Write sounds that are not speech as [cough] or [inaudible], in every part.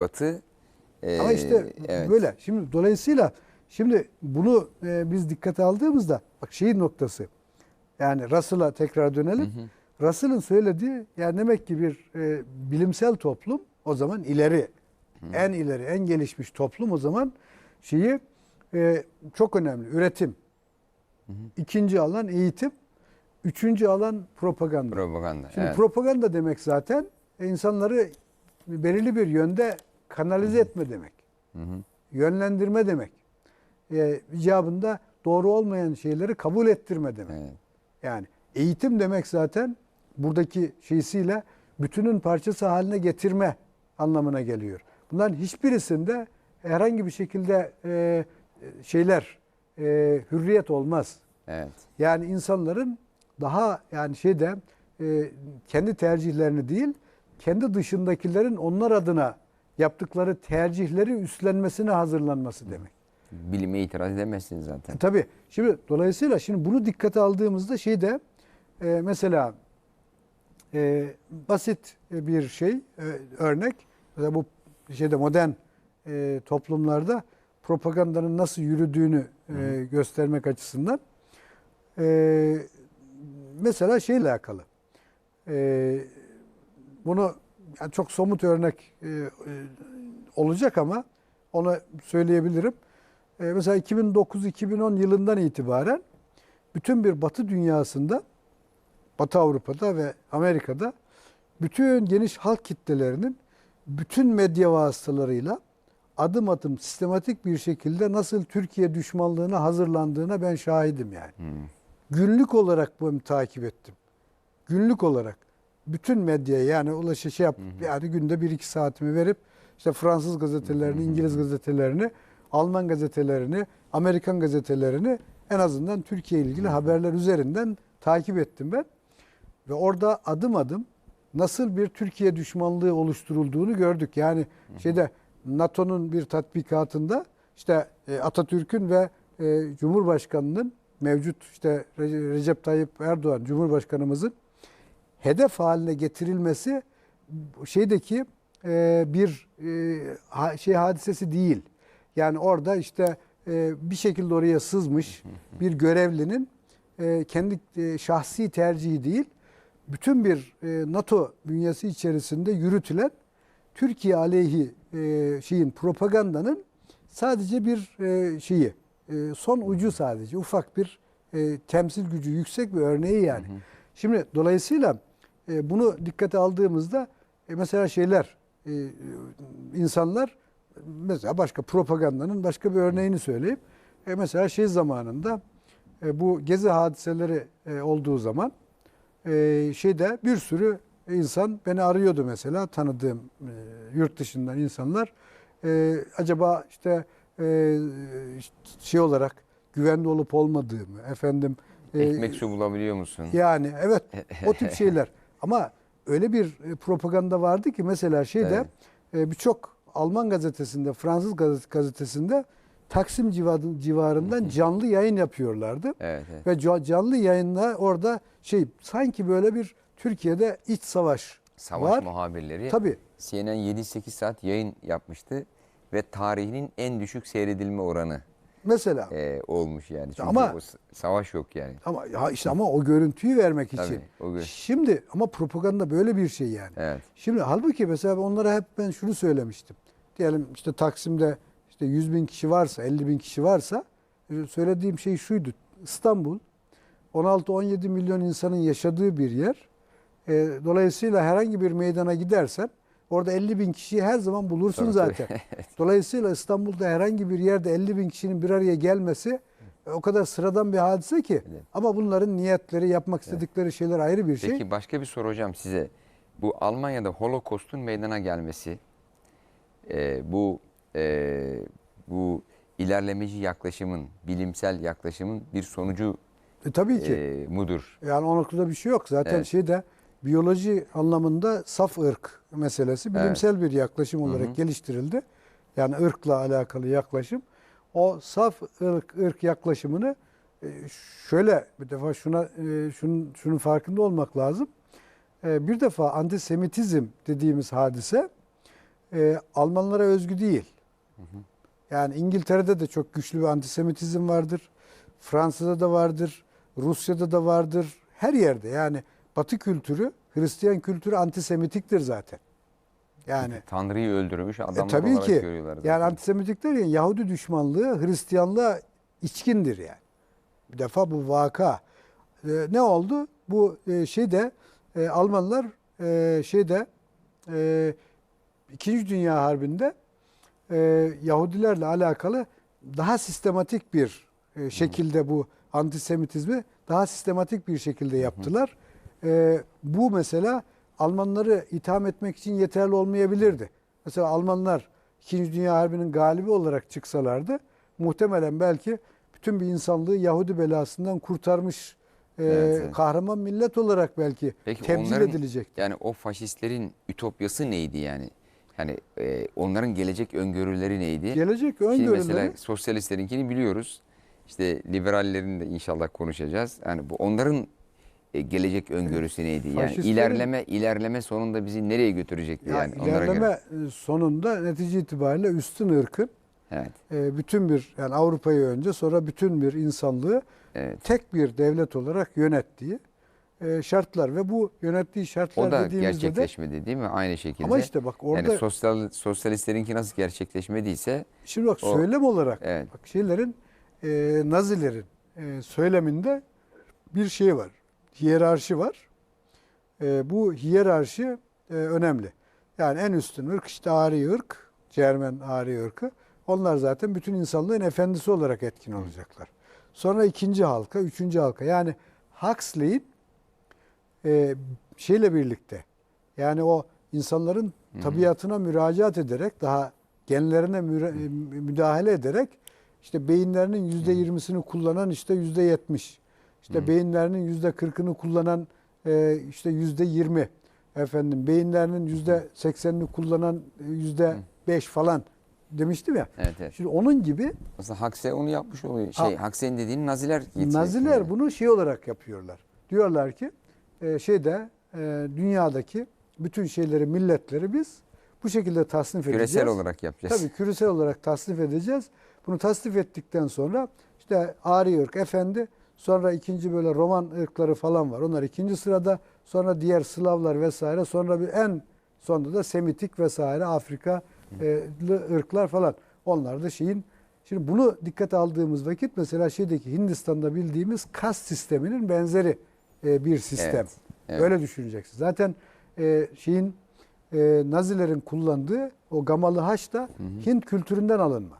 Batı e, Ama işte evet. böyle. Şimdi dolayısıyla şimdi bunu e, biz dikkate aldığımızda bak şeyin noktası. Yani Russell'a tekrar dönelim. Russell'ın söylediği yani demek ki bir e, bilimsel toplum o zaman ileri en ileri en gelişmiş toplum o zaman şeyi e, çok önemli üretim. İkinci alan eğitim. Üçüncü alan propaganda. propaganda. Şimdi evet. propaganda demek zaten insanları belirli bir yönde kanalize etme demek. Yönlendirme demek. E, icabında doğru olmayan şeyleri kabul ettirme demek. Evet. Yani eğitim demek zaten buradaki şeysiyle bütünün parçası haline getirme anlamına geliyor. Bunların hiçbirisinde herhangi bir şekilde e, şeyler e, hürriyet olmaz. evet. Yani insanların daha yani şeyde e, kendi tercihlerini değil, kendi dışındakilerin onlar adına yaptıkları tercihleri üstlenmesine hazırlanması demek. Bilime itiraz edemezsiniz zaten. E, tabii. Şimdi dolayısıyla şimdi bunu dikkate aldığımızda şeyde e, mesela e, basit bir şey e, örnek mesela bu şeyde modern e, toplumlarda propagandanın nasıl yürüdüğünü e, göstermek açısından e, mesela şeyle alakalı e, bunu yani çok somut örnek e, e, olacak ama onu söyleyebilirim. E, mesela 2009-2010 yılından itibaren bütün bir Batı dünyasında, Batı Avrupa'da ve Amerika'da bütün geniş halk kitlelerinin bütün medya vasıtalarıyla adım adım sistematik bir şekilde nasıl Türkiye düşmanlığına hazırlandığına ben şahidim yani. Günlük olarak bunu takip ettim. Günlük olarak bütün medyaya yani ulaşı şey yap yani günde bir iki saatimi verip işte Fransız gazetelerini, İngiliz gazetelerini, Alman gazetelerini, Amerikan gazetelerini en azından Türkiye ile ilgili haberler üzerinden takip ettim ben. Ve orada adım adım nasıl bir Türkiye düşmanlığı oluşturulduğunu gördük. Yani şeyde NATO'nun bir tatbikatında işte e, Atatürk'ün ve e, Cumhurbaşkanı'nın mevcut işte Re- Recep Tayyip Erdoğan Cumhurbaşkanımızın hedef haline getirilmesi şeydeki e, bir e, ha- şey hadisesi değil. Yani orada işte e, bir şekilde oraya sızmış bir görevlinin e, kendi e, şahsi tercihi değil, bütün bir e, NATO bünyesi içerisinde yürütülen Türkiye aleyhi e, şeyin propagandanın sadece bir e, şeyi, e, son ucu sadece ufak bir e, temsil gücü yüksek bir örneği yani. Şimdi dolayısıyla e, bunu dikkate aldığımızda e, mesela şeyler e, insanlar mesela başka propagandanın başka bir örneğini söyleyeyim. E, mesela şey zamanında e, bu gezi hadiseleri e, olduğu zaman e, şeyde bir sürü insan beni arıyordu mesela tanıdığım e, yurt dışından insanlar. E, acaba işte e, şey olarak güvenli olup olmadığımı efendim e, Ekmek su bulabiliyor musun? yani evet [laughs] o tip şeyler. Ama öyle bir e, propaganda vardı ki mesela şeyde e, birçok Alman gazetesinde, Fransız gazet- gazetesinde Taksim civarı- civarından canlı yayın yapıyorlardı. Evet, evet. Ve ca- canlı yayında orada şey sanki böyle bir Türkiye'de iç savaş, Savaş var. muhabirleri Tabii. CNN 7-8 saat yayın yapmıştı ve tarihinin en düşük seyredilme oranı Mesela e, olmuş yani. Çünkü Ama- o savaş yok yani. ama ya işte ama o görüntüyü vermek Tabii, için. o gör- Şimdi ama propaganda böyle bir şey yani. Evet. Şimdi halbuki mesela onlara hep ben şunu söylemiştim. Diyelim işte Taksim'de işte 100 bin kişi varsa, 50 bin kişi varsa e, söylediğim şey şuydu. İstanbul 16-17 milyon insanın yaşadığı bir yer. E, dolayısıyla herhangi bir meydana gidersen orada 50 bin kişiyi her zaman bulursun Tabii, zaten. [laughs] tabii. Dolayısıyla İstanbul'da herhangi bir yerde 50 bin kişinin bir araya gelmesi e, o kadar sıradan bir hadise ki. Evet. Ama bunların niyetleri, yapmak istedikleri şeyler ayrı bir şey. Peki başka bir soru hocam size. Bu Almanya'da Holocaust'un meydana gelmesi, e, bu e, bu ilerlemeci yaklaşımın, bilimsel yaklaşımın bir sonucu E, tabii ki. e, mudur? Yani o noktada bir şey yok. Zaten Evet. şeyde biyoloji anlamında saf ırk meselesi bilimsel bir yaklaşım olarak geliştirildi. Yani ırkla alakalı yaklaşım. O saf ırk, ırk yaklaşımını e, şöyle bir defa şuna e, şunun, şunun farkında olmak lazım. E, Bir defa antisemitizm dediğimiz hadise Almanlara özgü değil. Yani İngiltere'de de çok güçlü bir antisemitizm vardır. Fransa'da da vardır. Rusya'da da vardır. Her yerde yani Batı kültürü, Hristiyan kültürü antisemitiktir zaten. Yani Tanrı'yı öldürmüş adamlar e, tabii olarak ki. görüyorlar. zaten. Yani antisemitik derken Yahudi düşmanlığı Hristiyanlığa içkindir yani. Bir defa bu vaka. E, ne oldu? Bu e, şeyde e, Almanlar e, şeyde e, İkinci Dünya Harbi'nde e, Yahudilerle alakalı daha sistematik bir e, şekilde bu antisemitizmi daha sistematik bir şekilde yaptılar. E, bu mesela Almanları itham etmek için yeterli olmayabilirdi. Mesela Almanlar İkinci Dünya Harbi'nin galibi olarak çıksalardı muhtemelen belki bütün bir insanlığı Yahudi belasından kurtarmış e, Evet, evet. kahraman millet olarak belki Peki tebdil onların- edilecekti. Yani o faşistlerin ütopyası neydi yani? Hani e, onların gelecek öngörüleri neydi? Gelecek Şimdi öngörüleri mesela sosyalistlerinkini biliyoruz. İşte liberallerin de inşallah konuşacağız. Yani bu onların e, gelecek öngörüsü neydi? Yani Faşistlerin- ilerleme ilerleme sonunda bizi nereye götürecekti Ya yani onlara ilerleme göre? e, sonunda netice itibariyle üstün ırkın Evet. e, bütün bir yani Avrupa'yı önce sonra bütün bir insanlığı Evet. tek bir devlet olarak yönettiği e, şartlar ve bu yönettiği şartlar O da dediğimizde de gerçekleşmedi değil mi? Aynı şekilde. ama işte bak orada yani sosyal sosyalistlerinki nasıl gerçekleşmediyse şimdi bak o- söylem olarak Evet. bak şeylerin e, Nazilerin e, söyleminde bir şey var. Hiyerarşi var. E, bu hiyerarşi e, önemli. Yani en üstün ırk işte Ari ırk, Cermen Ari ırkı. Onlar zaten bütün insanlığın efendisi olarak etkin olacaklar. Sonra ikinci halka, üçüncü halka. Yani Huxley'in e, şeyle birlikte yani o insanların tabiatına müracaat ederek daha genlerine müdahale ederek işte beyinlerinin yüzde yirmisini kullanan işte yüzde yetmiş, işte beyinlerinin yüzde kırkını kullanan e, işte yüzde yirmi, efendim beyinlerinin yüzde seksenini kullanan e, yüzde beş falan demiştim ya. evet evet. Şimdi onun gibi Aslında Huxley onu yapmış oluyor. Şey Ha. Huxley'in dediğini Naziler getiriyor. Naziler bunu şey olarak yapıyorlar. Diyorlar ki e, şeyde e, dünyadaki bütün şeyleri, milletleri biz bu şekilde tasnif edeceğiz. küresel olarak yapacağız. Tabii küresel olarak tasnif edeceğiz. Bunu tasnif ettikten sonra işte Ari efendi, sonra ikinci böyle Roman ırkları falan var. Onlar ikinci sırada. Sonra diğer Slavlar vesaire. Sonra bir en sonunda da Semitik vesaire Afrikalı ırklar falan. Onlar da şeyin Şimdi bunu dikkate aldığımız vakit mesela şeydeki Hindistan'da bildiğimiz kas sisteminin benzeri e, bir sistem. Evet, evet. Öyle düşüneceksin. Zaten e, şeyin e, Nazilerin kullandığı o gamalı haç da Hint kültüründen alınma.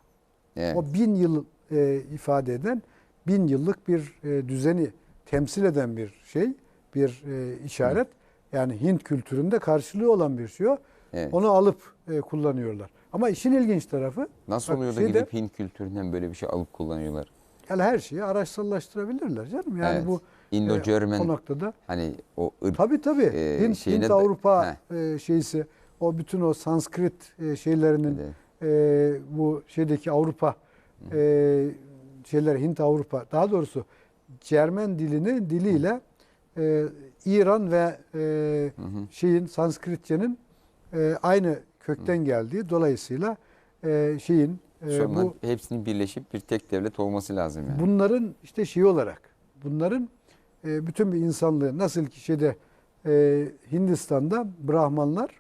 Evet. O bin yıl e, ifade eden, bin yıllık bir e, düzeni temsil eden bir şey, bir e, işaret. Yani Hint kültüründe karşılığı olan bir şey o. Evet. Onu alıp e, kullanıyorlar. Ama işin ilginç tarafı Nasıl bak oluyor da şeyde- gidip Hint kültüründen böyle bir şey alıp kullanıyorlar? yani her şeyi araçsallaştırabilirler canım. Yani Evet. bu Indo-German e, o noktada hani o ırk Tabii tabii. e, Hint, şeyine Hint Avrupa e, şeysi o bütün o Sanskrit e, şeylerinin Evet. e, bu şeydeki Avrupa e, şeyler Hint Avrupa daha doğrusu Cermen dilini diliyle e, İran ve e, şeyin Sanskritçenin e, aynı kökten geldiği dolayısıyla e, şeyin e, bu hepsinin birleşip bir tek devlet olması lazım yani. bunların işte şey olarak bunların e, bütün bir insanlığı nasıl ki şeyde e, Hindistan'da Brahmanlar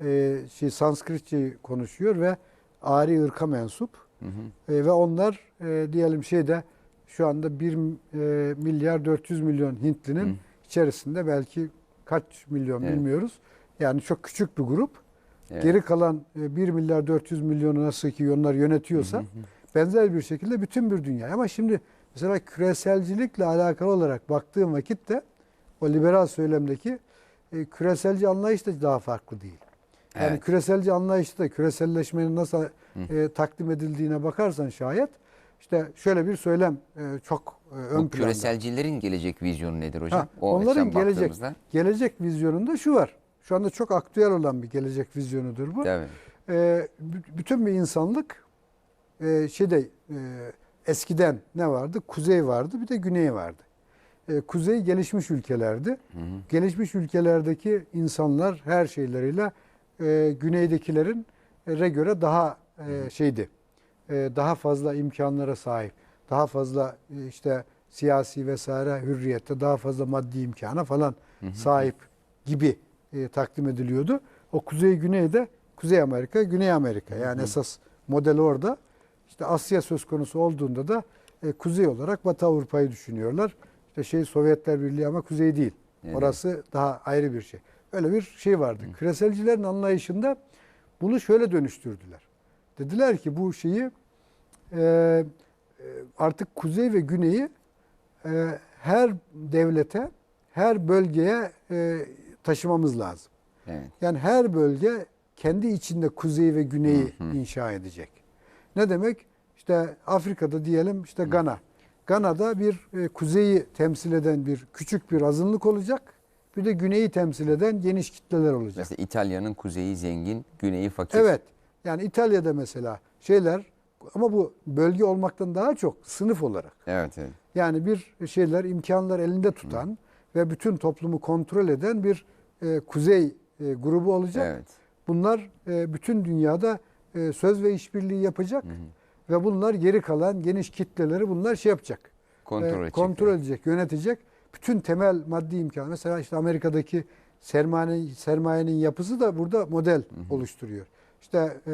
e, şey Sanskritçeyi konuşuyor ve Ari ırka mensup Hı hı. E, ve onlar e, diyelim şeyde şu anda 1 e, milyar 400 milyon Hintlinin Hı. içerisinde belki kaç milyon Evet. bilmiyoruz. Yani çok küçük bir grup. Evet. Geri kalan e, 1 milyar 400 milyonu nasıl ki onlar yönetiyorsa benzer bir şekilde bütün bir dünya. Ama şimdi mesela küreselcilikle alakalı olarak baktığım vakit de o liberal söylemdeki e, küreselci anlayış da daha farklı değil. Yani Evet. küreselci anlayışta küreselleşmenin nasıl e, takdim edildiğine bakarsan şayet işte şöyle bir söylem e, çok e, ön Bu planda. küreselcilerin gelecek vizyonu nedir hocam? Ha, o onların gelecek baktığımızda- gelecek vizyonunda şu var. Şu anda çok aktüel olan bir gelecek vizyonudur bu. E, b- bütün bir insanlık e, şeyde e, eskiden ne vardı? Kuzey vardı, bir de güney vardı. E, kuzey gelişmiş ülkelerdi. Hı hı. Gelişmiş ülkelerdeki insanlar her şeyleriyle e, güneydekilerin e, göre daha e, şeydi. E, daha fazla imkanlara sahip. Daha fazla e, işte siyasi vesaire hürriyette daha fazla maddi imkana falan sahip gibi e, takdim ediliyordu. O kuzey güneyde Kuzey Amerika, Güney Amerika. Yani esas model orada. İşte Asya söz konusu olduğunda da e, kuzey olarak Batı Avrupa'yı düşünüyorlar. İşte şey Sovyetler Birliği ama kuzey değil. Evet. Orası daha ayrı bir şey. Öyle bir şey vardı. Küreselcilerin anlayışında bunu şöyle dönüştürdüler. Dediler ki bu şeyi e, e, artık kuzey ve güneyi e, her devlete, her bölgeye e, taşımamız lazım. Evet. Yani her bölge kendi içinde kuzeyi ve güneyi inşa edecek. Ne demek? İşte Afrika'da diyelim işte Gana. Gana'da bir e, kuzeyi temsil eden bir küçük bir azınlık olacak. Bir de güneyi temsil eden geniş kitleler olacak. Mesela İtalya'nın kuzeyi zengin, güneyi fakir. Evet. Yani İtalya'da mesela şeyler ama bu bölge olmaktan daha çok sınıf olarak. Evet, evet. Yani bir şeyler imkanlar elinde tutan ve bütün toplumu kontrol eden bir e, kuzey e, grubu olacak. Evet. Bunlar e, bütün dünyada e, söz ve işbirliği yapacak ve bunlar geri kalan geniş kitleleri bunlar şey yapacak. Kontrol e, edecek. kontrol edecek, yönetecek. Bütün temel maddi imkan. Mesela işte Amerika'daki sermaye, sermayenin yapısı da burada model oluşturuyor. İşte e,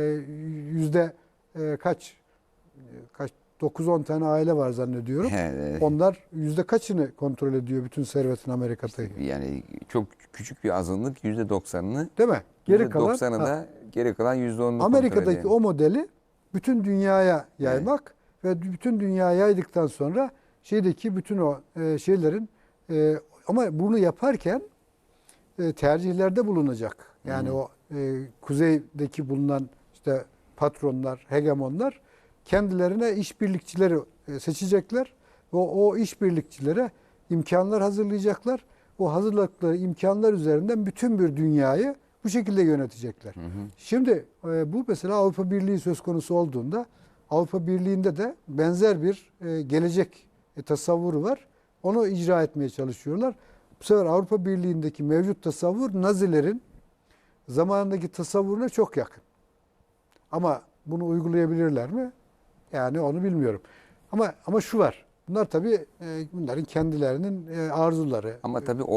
yüzde e, kaç kaç 9-10 tane aile var zannediyorum. Evet, evet. Onlar yüzde kaçını kontrol ediyor bütün servetin Amerika'da? Yani çok küçük bir azınlık yüzde doksanını, Değil mi? Geri kalan doksanı ha, da geri kalan yüzde onunu Amerika'daki o modeli bütün dünyaya yaymak ve bütün dünyaya yaydıktan sonra şeydeki bütün o e, şeylerin e, ama bunu yaparken e, tercihlerde bulunacak. Yani o e, kuzeydeki bulunan işte patronlar, hegemonlar kendilerine işbirlikçileri e, seçecekler ve o, işbirlikçilere imkanlar hazırlayacaklar. O hazırladıkları imkanlar üzerinden bütün bir dünyayı bu şekilde yönetecekler. Şimdi e, bu mesela Avrupa Birliği söz konusu olduğunda Avrupa Birliği'nde de benzer bir e, gelecek e, tasavvuru var. Onu icra etmeye çalışıyorlar. Bu sefer Avrupa Birliği'ndeki mevcut tasavvur Nazilerin zamanındaki tasavvuruna çok yakın. Ama bunu uygulayabilirler mi? Yani onu bilmiyorum. Ama ama şu var. Bunlar tabii e, bunların kendilerinin e, arzuları. Ama tabii